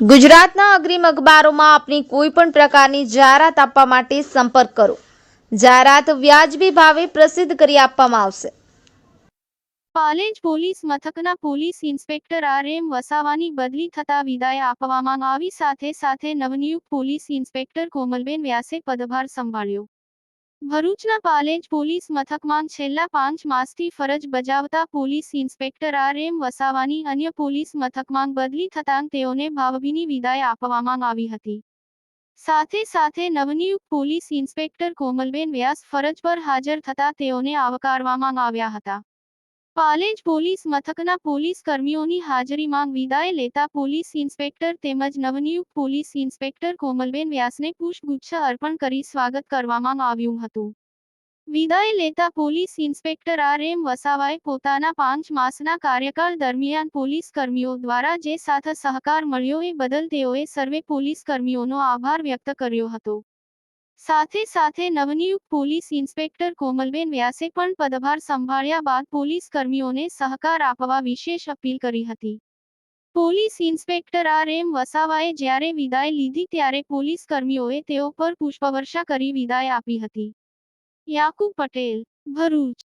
ગુજરાતના અગ્રીમ અખબારોમાં આપની કોઈ પણ પ્રકારની જાહેરાત આપવા માટે સંપર્ક કરો. જાહેરાત વ્યાજબી ભાવે પ્રસિદ્ધ કરી આપવામાં આવશે. પાલેજ પોલીસ મથકના પોલીસ ઇન્સ્પેક્ટર આર એમ વસાવાની બદલી થતા વિદાય આપવામાં આવી. સાથે સાથે નવનિયુક્ત પોલીસ ઇન્સ્પેક્ટર કોમલબેન વ્યાસે પદભાર સંભાળ્યો. ભરૂચના પાલેજ પોલીસ મથકમાં છેલ્લા પાંચ માસથી ફરજ બજાવતા પોલીસ ઇન્સ્પેક્ટર આર એમ વસાવાની અન્ય પોલીસ મથકમાં બદલી થતાં તેઓને ભાવભીની વિદાય આપવામાં આવી હતી. સાથે સાથે નવનિયુક્ત પોલીસ ઇન્સ્પેક્ટર કોમલબેન વ્યાસ ફરજ પર હાજર થતા તેઓને આવકારવામાં આવ્યા હતા. પાલેજ પોલીસ મથકના પોલીસ કર્મીઓની હાજરીમાં વિદાય લેતા પોલીસ ઇન્સ્પેક્ટર તેમજ નવનિયુક્ત પોલીસ ઇન્સ્પેક્ટર કોમલબેન વ્યાસને પુષ્પગુચ્છ અર્પણ કરી સ્વાગત કરવામાં આવ્યું હતું. વિદાય લેતા પોલીસ ઇન્સ્પેક્ટર આર એમ વસાવાએ પોતાના પાંચ માસના કાર્યકાળ દરમિયાન પોલીસ કર્મીઓ દ્વારા જે સાથ સહકાર મળ્યો એ બદલ તેઓએ સર્વે પોલીસ કર્મીઓનો આભાર વ્યક્ત કર્યો હતો. સાથે સાથે નવનિયુક્ત પોલીસ ઇન્સ્પેક્ટર કોમલબેન વ્યાસે પણ પદભાર સંભાળ્યા બાદ પોલીસ કર્મીઓને સહકાર આપવા વિશેષ અપીલ કરી હતી. પોલીસ ઇન્સ્પેક્ટર આર એમ વસાવાએ જ્યારે વિદાય લીધી ત્યારે પોલીસ કર્મીઓએ તેઓ પર પુષ્પવર્ષા કરી વિદાય આપી હતી. યાકુબ પટેલ, ભરૂચ.